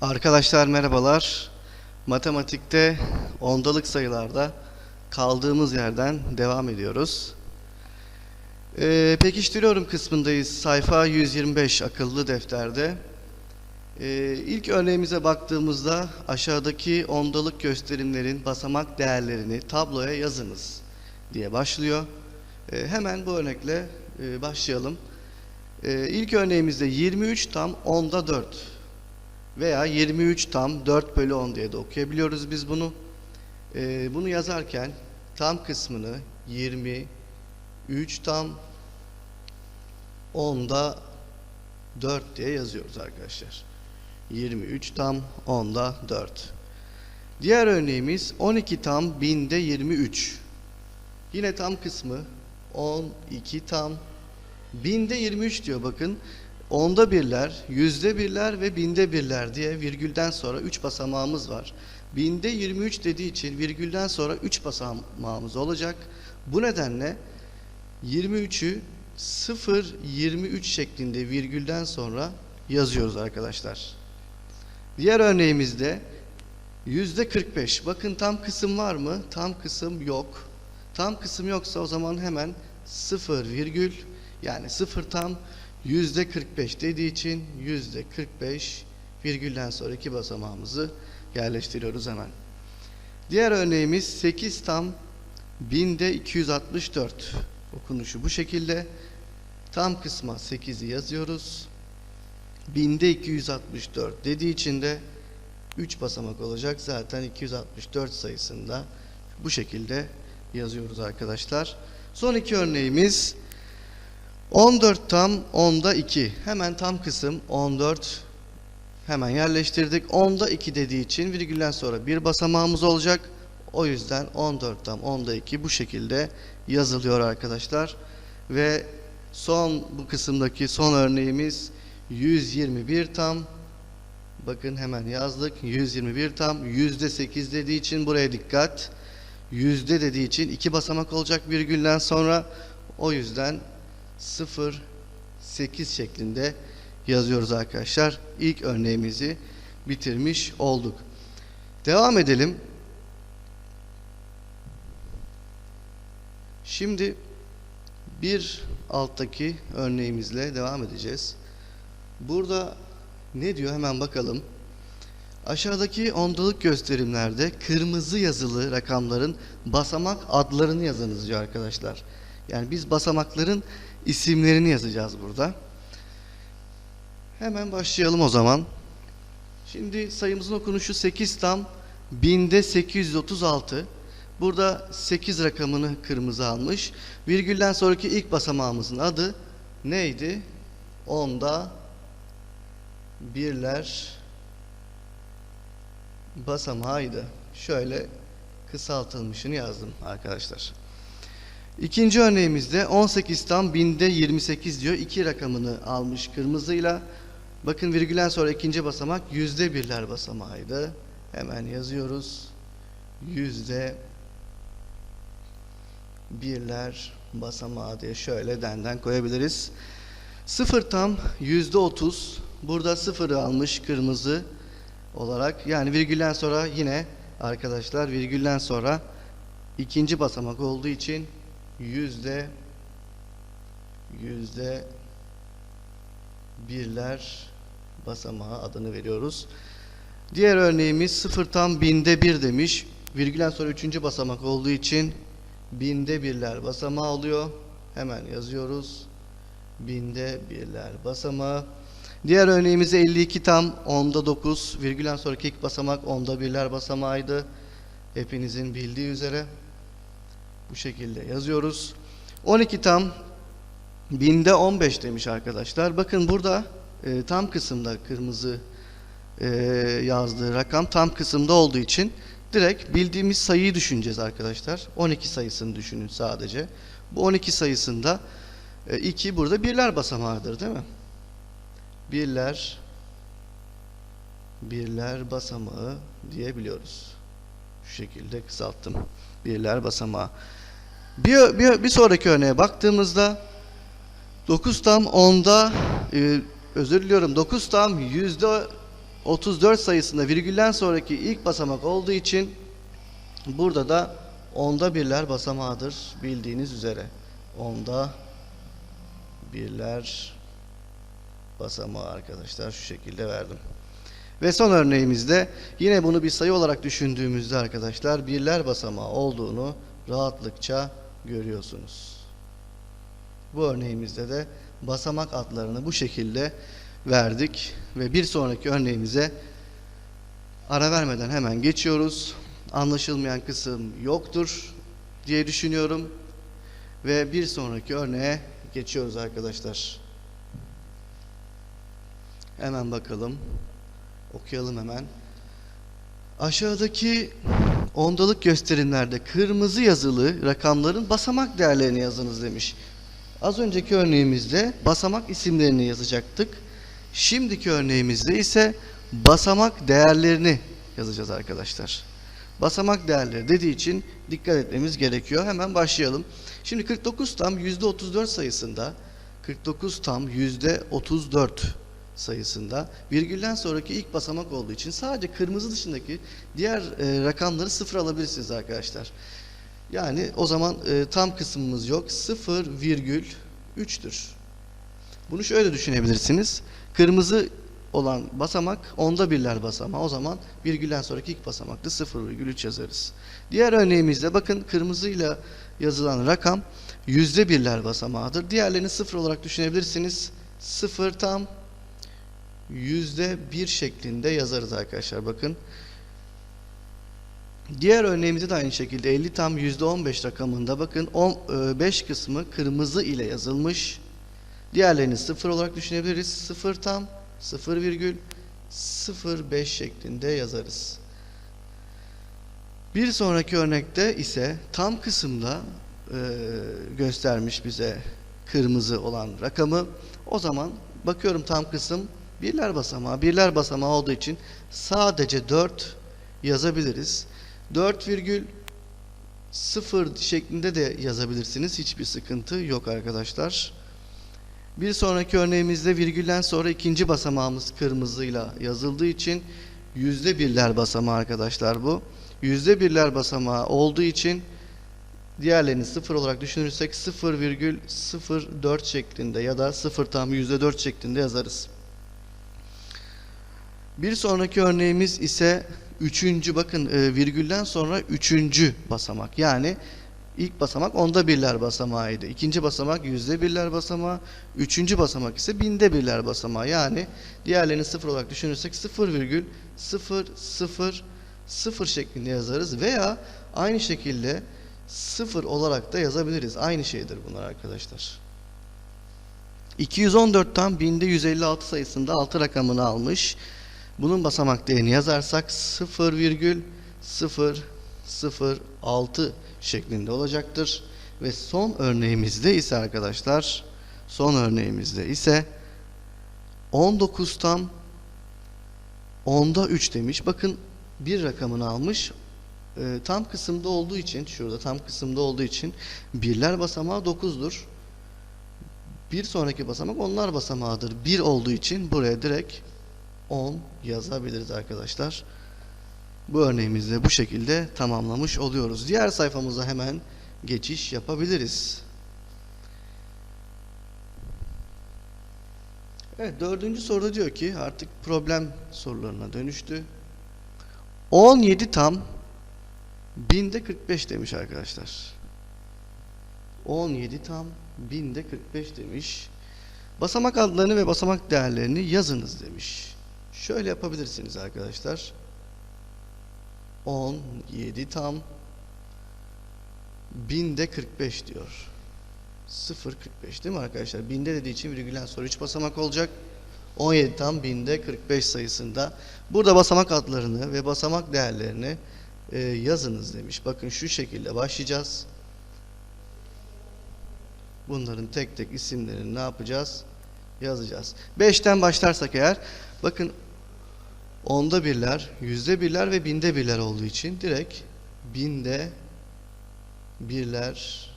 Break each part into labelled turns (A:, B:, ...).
A: Arkadaşlar merhabalar. Matematikte ondalık sayılarda kaldığımız yerden devam ediyoruz. Ee, pekiştiriyorum kısmındayız. Sayfa 125 akıllı defterde. Ee, ilk örneğimize baktığımızda aşağıdaki ondalık gösterimlerin basamak değerlerini tabloya yazınız diye başlıyor. Ee, hemen bu örnekle e, başlayalım. Ee, ilk örneğimizde 23 tam 10'da 4 veya 23 tam 4 bölü 10 diye de okuyabiliyoruz biz bunu. Ee, bunu yazarken tam kısmını 23 tam 10'da 4 diye yazıyoruz arkadaşlar. 23 tam 10'da 4. Diğer örneğimiz 12 tam 1000'de 23. Yine tam kısmı 12 tam 1000'de 23 diyor bakın. Onda birler, yüzde birler ve binde birler diye virgülden sonra 3 basamağımız var. Binde 23 dediği için virgülden sonra 3 basamağımız olacak. Bu nedenle 23'ü 0 23 şeklinde virgülden sonra yazıyoruz arkadaşlar. Diğer örneğimizde yüzde 45. Bakın tam kısım var mı? Tam kısım yok. Tam kısım yoksa o zaman hemen 0 virgül yani 0 tam yüzde 45 dediği için yüzde 45 virgülden sonra iki basamağımızı yerleştiriyoruz hemen. Diğer örneğimiz 8 tam binde 264 okunuşu bu şekilde. Tam kısma 8'i yazıyoruz. Binde 264 dediği için de 3 basamak olacak. Zaten 264 sayısında bu şekilde yazıyoruz arkadaşlar. Son iki örneğimiz 14 tam 10'da 2. Hemen tam kısım 14 hemen yerleştirdik. 10'da 2 dediği için virgülden sonra bir basamağımız olacak. O yüzden 14 tam 10'da 2 bu şekilde yazılıyor arkadaşlar. Ve son bu kısımdaki son örneğimiz 121 tam bakın hemen yazdık 121 tam yüzde 8 dediği için buraya dikkat yüzde dediği için iki basamak olacak virgülden sonra o yüzden 0 8 şeklinde yazıyoruz arkadaşlar. İlk örneğimizi bitirmiş olduk. Devam edelim. Şimdi bir alttaki örneğimizle devam edeceğiz. Burada ne diyor hemen bakalım. Aşağıdaki ondalık gösterimlerde kırmızı yazılı rakamların basamak adlarını yazınız diyor arkadaşlar. Yani biz basamakların isimlerini yazacağız burada. Hemen başlayalım o zaman. Şimdi sayımızın okunuşu 8 tam binde 836. Burada 8 rakamını kırmızı almış. Virgülden sonraki ilk basamağımızın adı neydi? Onda birler basamağıydı. Şöyle kısaltılmışını yazdım arkadaşlar. İkinci örneğimizde 18 tam binde 28 diyor. İki rakamını almış kırmızıyla. Bakın virgülden sonra ikinci basamak yüzde birler basamağıydı. Hemen yazıyoruz. Yüzde birler basamağı diye şöyle denden koyabiliriz. Sıfır tam yüzde otuz. Burada sıfırı almış kırmızı olarak. Yani virgülden sonra yine arkadaşlar virgülden sonra ikinci basamak olduğu için yüzde yüzde birler basamağı adını veriyoruz. Diğer örneğimiz sıfır tam binde bir demiş. Virgülden sonra üçüncü basamak olduğu için binde birler basamağı oluyor. Hemen yazıyoruz. Binde birler basamağı. Diğer örneğimizde 52 tam 10'da 9. Virgülden sonraki ilk basamak 10'da birler basamağıydı. Hepinizin bildiği üzere. Bu şekilde yazıyoruz. 12 tam binde 15 demiş arkadaşlar. Bakın burada e, tam kısımda kırmızı e, yazdığı rakam tam kısımda olduğu için direkt bildiğimiz sayıyı düşüneceğiz arkadaşlar. 12 sayısını düşünün sadece. Bu 12 sayısında 2 e, burada birler basamağıdır değil mi? Birler birler basamağı diyebiliyoruz. Şu şekilde kısalttım. Birler basamağı. Bir, bir, bir sonraki örneğe baktığımızda 9 tam 10'da e, özür diliyorum 9 tam yüzde 34 sayısında virgülden sonraki ilk basamak olduğu için burada da onda birler basamağıdır bildiğiniz üzere. Onda birler basamağı arkadaşlar şu şekilde verdim. Ve son örneğimizde yine bunu bir sayı olarak düşündüğümüzde arkadaşlar birler basamağı olduğunu rahatlıkça görüyorsunuz. Bu örneğimizde de basamak adlarını bu şekilde verdik ve bir sonraki örneğimize ara vermeden hemen geçiyoruz. Anlaşılmayan kısım yoktur diye düşünüyorum ve bir sonraki örneğe geçiyoruz arkadaşlar. Hemen bakalım. Okuyalım hemen. Aşağıdaki ondalık gösterimlerde kırmızı yazılı rakamların basamak değerlerini yazınız demiş. Az önceki örneğimizde basamak isimlerini yazacaktık. Şimdiki örneğimizde ise basamak değerlerini yazacağız arkadaşlar. Basamak değerleri dediği için dikkat etmemiz gerekiyor. Hemen başlayalım. Şimdi 49 tam %34 sayısında 49 tam %34 sayısında virgülden sonraki ilk basamak olduğu için sadece kırmızı dışındaki diğer e, rakamları sıfır alabilirsiniz arkadaşlar. Yani o zaman e, tam kısmımız yok. 0,3'tür. Bunu şöyle düşünebilirsiniz. Kırmızı olan basamak onda birler basamağı. O zaman virgülden sonraki ilk basamakta 0,3 yazarız. Diğer örneğimizde bakın kırmızıyla yazılan rakam yüzde birler basamağıdır. Diğerlerini sıfır olarak düşünebilirsiniz. Sıfır tam yüzde bir şeklinde yazarız arkadaşlar bakın. Diğer örneğimizde de aynı şekilde 50 tam yüzde 15 rakamında bakın 5 kısmı kırmızı ile yazılmış. Diğerlerini sıfır olarak düşünebiliriz. Sıfır tam 0,05 şeklinde yazarız. Bir sonraki örnekte ise tam kısımda e, göstermiş bize kırmızı olan rakamı. O zaman bakıyorum tam kısım birler basamağı. Birler basamağı olduğu için sadece 4 yazabiliriz. 4,0 şeklinde de yazabilirsiniz. Hiçbir sıkıntı yok arkadaşlar. Bir sonraki örneğimizde virgülden sonra ikinci basamağımız kırmızıyla yazıldığı için yüzde birler basamağı arkadaşlar bu. Yüzde birler basamağı olduğu için diğerlerini sıfır olarak düşünürsek 0,04 şeklinde ya da 0 tam yüzde dört şeklinde yazarız. Bir sonraki örneğimiz ise üçüncü bakın e, virgülden sonra üçüncü basamak yani ilk basamak onda birler basamağıydı. İkinci basamak yüzde birler basamağı. Üçüncü basamak ise binde birler basamağı. Yani diğerlerini sıfır olarak düşünürsek 0,000 şeklinde yazarız veya aynı şekilde sıfır olarak da yazabiliriz. Aynı şeydir bunlar arkadaşlar. 214'ten binde 156 sayısında 6 rakamını almış. Bunun basamak değerini yazarsak 0,006 şeklinde olacaktır. Ve son örneğimizde ise arkadaşlar son örneğimizde ise 19 tam onda 3 demiş. Bakın bir rakamını almış. E, tam kısımda olduğu için şurada tam kısımda olduğu için birler basamağı 9'dur. Bir sonraki basamak onlar basamağıdır. 1 olduğu için buraya direkt 10 yazabiliriz arkadaşlar. Bu örneğimizde bu şekilde tamamlamış oluyoruz. Diğer sayfamıza hemen geçiş yapabiliriz. Evet dördüncü soruda diyor ki artık problem sorularına dönüştü. 17 tam binde 45 demiş arkadaşlar. 17 tam binde 45 demiş. Basamak adlarını ve basamak değerlerini yazınız demiş. Şöyle yapabilirsiniz arkadaşlar. 17 tam binde 45 diyor. 0.45 değil mi arkadaşlar? Binde dediği için virgülden sonra 3 basamak olacak. 17 tam binde 45 sayısında. Burada basamak adlarını ve basamak değerlerini e, yazınız demiş. Bakın şu şekilde başlayacağız. Bunların tek tek isimlerini ne yapacağız? Yazacağız. 5'ten başlarsak eğer bakın onda birler, yüzde birler ve binde birler olduğu için direkt binde birler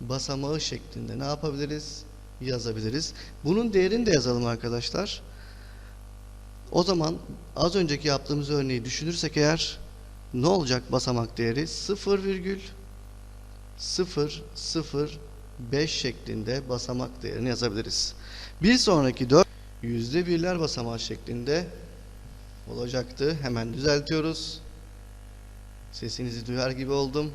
A: basamağı şeklinde ne yapabiliriz? Yazabiliriz. Bunun değerini de yazalım arkadaşlar. O zaman az önceki yaptığımız örneği düşünürsek eğer ne olacak basamak değeri? 0,005 şeklinde basamak değerini yazabiliriz. Bir sonraki 4 yüzde birler basamağı şeklinde olacaktı. Hemen düzeltiyoruz. Sesinizi duyar gibi oldum.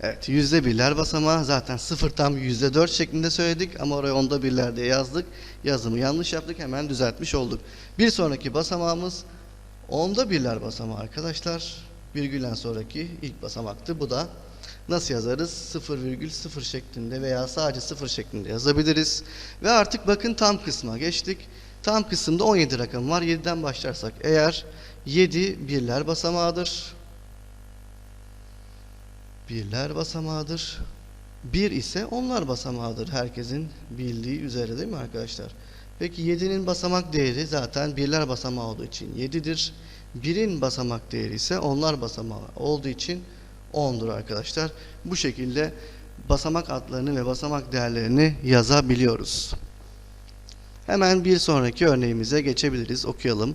A: Evet yüzde birler basamağı zaten sıfır tam yüzde dört şeklinde söyledik ama oraya onda birler diye yazdık. Yazımı yanlış yaptık hemen düzeltmiş olduk. Bir sonraki basamağımız onda birler basamağı arkadaşlar. Virgülden sonraki ilk basamaktı. Bu da nasıl yazarız? 0,0 şeklinde veya sadece 0 şeklinde yazabiliriz. Ve artık bakın tam kısma geçtik. Tam kısımda 17 rakam var. 7'den başlarsak eğer 7 birler basamağıdır. Birler basamağıdır. Bir ise onlar basamağıdır. Herkesin bildiği üzere değil mi arkadaşlar? Peki 7'nin basamak değeri zaten birler basamağı olduğu için 7'dir. 1'in basamak değeri ise onlar basamağı olduğu için 10'dur arkadaşlar. Bu şekilde basamak adlarını ve basamak değerlerini yazabiliyoruz. Hemen bir sonraki örneğimize geçebiliriz. Okuyalım.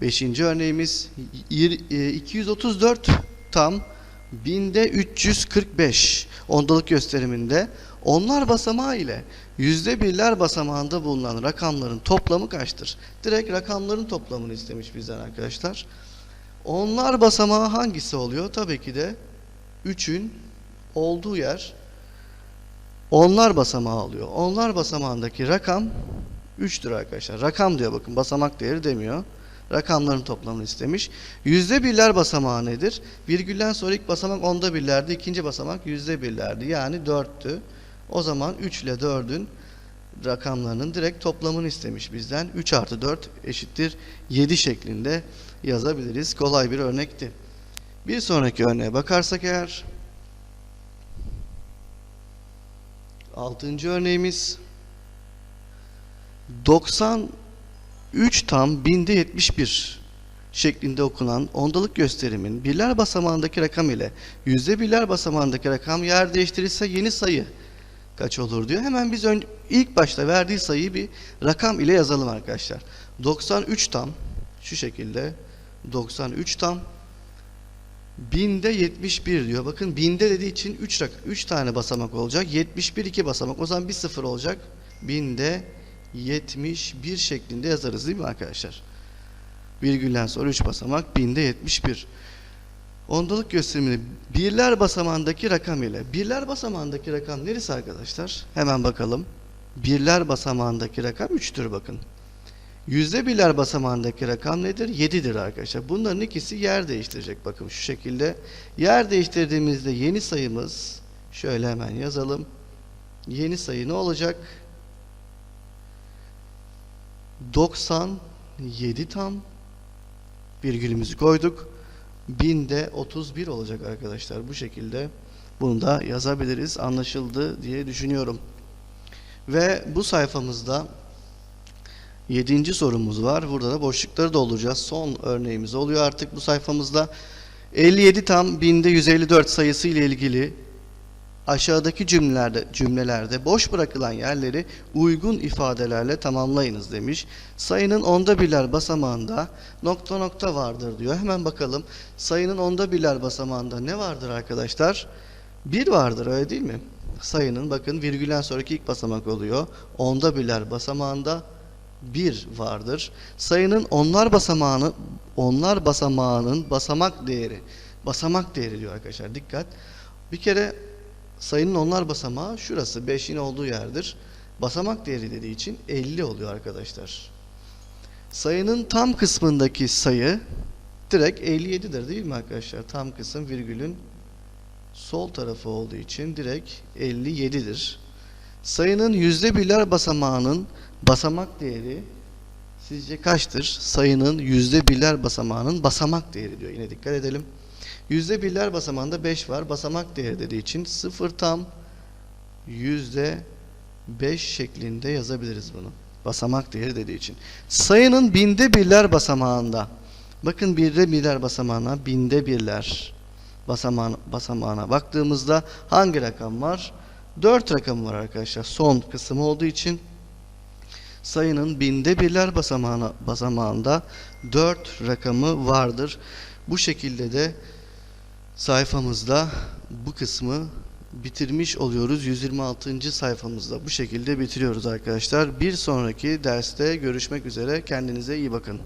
A: Beşinci örneğimiz yir- e, 234 tam binde 345 ondalık gösteriminde onlar basamağı ile yüzde birler basamağında bulunan rakamların toplamı kaçtır? Direkt rakamların toplamını istemiş bizden arkadaşlar. Onlar basamağı hangisi oluyor? Tabii ki de 3'ün olduğu yer onlar basamağı alıyor. Onlar basamağındaki rakam 3'tür arkadaşlar. Rakam diyor bakın basamak değeri demiyor. Rakamların toplamını istemiş. Yüzde birler basamağı nedir? Virgülden sonra ilk basamak onda birlerdi. ikinci basamak yüzde birlerdi. Yani 4'tü. O zaman 3 ile 4'ün rakamlarının direkt toplamını istemiş bizden. 3 artı 4 eşittir 7 şeklinde yazabiliriz. Kolay bir örnekti. Bir sonraki örneğe bakarsak eğer Altıncı örneğimiz 93 tam binde 71 şeklinde okunan ondalık gösterimin birler basamağındaki rakam ile yüzde birler basamağındaki rakam yer değiştirirse yeni sayı kaç olur diyor. Hemen biz ön, ilk başta verdiği sayıyı bir rakam ile yazalım arkadaşlar. 93 tam şu şekilde 93 tam Binde 71 diyor. Bakın binde dediği için 3 rak 3 tane basamak olacak. 71 2 basamak. O zaman bir sıfır olacak. Binde 71 şeklinde yazarız değil mi arkadaşlar? Virgülden sonra 3 basamak binde 71. Ondalık gösterimini birler basamağındaki rakam ile. Birler basamağındaki rakam neresi arkadaşlar? Hemen bakalım. Birler basamağındaki rakam 3'tür bakın. Yüzde birler basamağındaki rakam nedir? 7'dir arkadaşlar. Bunların ikisi yer değiştirecek. Bakın şu şekilde. Yer değiştirdiğimizde yeni sayımız şöyle hemen yazalım. Yeni sayı ne olacak? 97 tam virgülümüzü koyduk. Binde 31 olacak arkadaşlar. Bu şekilde bunu da yazabiliriz. Anlaşıldı diye düşünüyorum. Ve bu sayfamızda Yedinci sorumuz var. Burada da boşlukları dolduracağız. Son örneğimiz oluyor artık bu sayfamızda. 57 tam binde 154 sayısı ile ilgili aşağıdaki cümlelerde cümlelerde boş bırakılan yerleri uygun ifadelerle tamamlayınız demiş. Sayının onda birler basamağında nokta nokta vardır diyor. Hemen bakalım. Sayının onda birler basamağında ne vardır arkadaşlar? Bir vardır öyle değil mi? Sayının bakın virgülden sonraki ilk basamak oluyor. Onda birler basamağında 1 vardır. Sayının onlar basamağını onlar basamağının basamak değeri basamak değeri diyor arkadaşlar dikkat. Bir kere sayının onlar basamağı şurası 5'in olduğu yerdir. Basamak değeri dediği için 50 oluyor arkadaşlar. Sayının tam kısmındaki sayı direkt 57'dir değil mi arkadaşlar? Tam kısım virgülün sol tarafı olduğu için direkt 57'dir. Sayının yüzde birler basamağının basamak değeri sizce kaçtır? Sayının yüzde birler basamağının basamak değeri diyor. Yine dikkat edelim. Yüzde birler basamağında 5 var. Basamak değeri dediği için 0 tam yüzde 5 şeklinde yazabiliriz bunu. Basamak değeri dediği için. Sayının binde birler basamağında bakın birde birler basamağına binde birler basamağına, basamağına baktığımızda hangi rakam var? 4 rakam var arkadaşlar. Son kısım olduğu için sayının binde birler basamağına, basamağında 4 rakamı vardır. Bu şekilde de sayfamızda bu kısmı bitirmiş oluyoruz. 126. sayfamızda bu şekilde bitiriyoruz arkadaşlar. Bir sonraki derste görüşmek üzere. Kendinize iyi bakın.